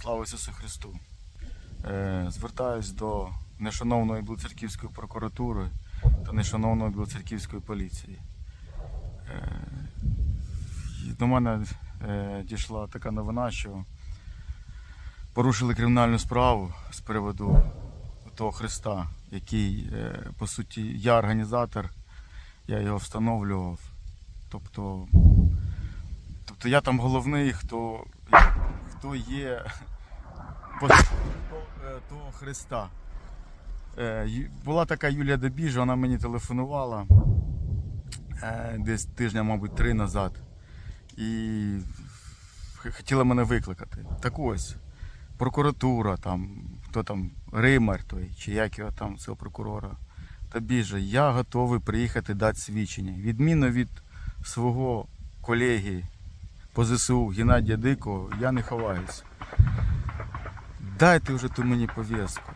Слава Ісусу Христу! Е, Звертаюсь до нешановної Білоцерківської прокуратури та нешановної Білоцерківської поліції. Е, До мене е, дійшла така новина, що порушили кримінальну справу з приводу того Христа, який, по суті, я організатор, я його встановлював. Тобто, тобто я там головний, хто, хто є того, е, Христа. Е, Була така Юлія Добіжа, вона мені телефонувала е, десь тижня, мабуть, три назад. І хотіла мене викликати. Так ось, прокуратура, там, хто там, Римар той, чи як його там, цього прокурора. Та біже, я готовий приїхати дати свідчення. Відмінно від свого колеги по ЗСУ Геннадія Дикого, я не ховаюсь. Дайте вже ту мені пов'язку.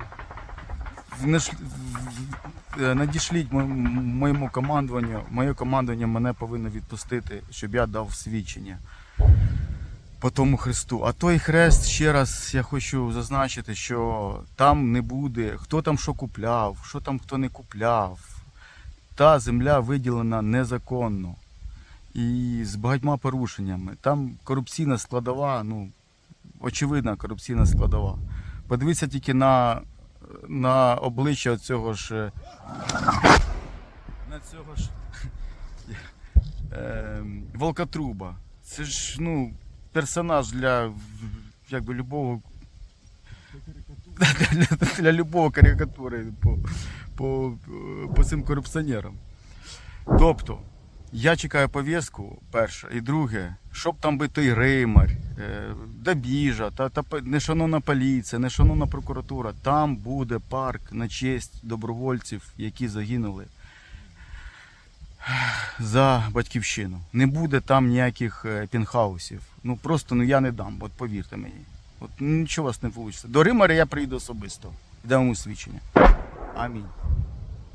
Надішліть моєму командуванню, моє командування мене повинно відпустити, щоб я дав свідчення по тому хресту. А той хрест, ще раз я хочу зазначити, що там не буде, хто там що купляв, що там хто не купляв. Та земля виділена незаконно і з багатьма порушеннями. Там корупційна складова, ну, очевидна корупційна складова. Подивіться тільки на, на обличчя цього ж. На цього ж е, Волкотруба. Це ж ну, персонаж для якби любого. Для, для любого карикатури по, по, по цим корупціонерам. Тобто, я чекаю пов'язку, перше, і друге, щоб там би той Римар, е, Добіжа, та, та нешановна поліція, нешановна прокуратура, там буде парк на честь добровольців, які загинули за батьківщину. Не буде там ніяких е, пінхаусів. Ну просто ну я не дам, от повірте мені. От нічого у вас не вийде. До Римаря я прийду особисто. Дам йому свідчення. Амінь.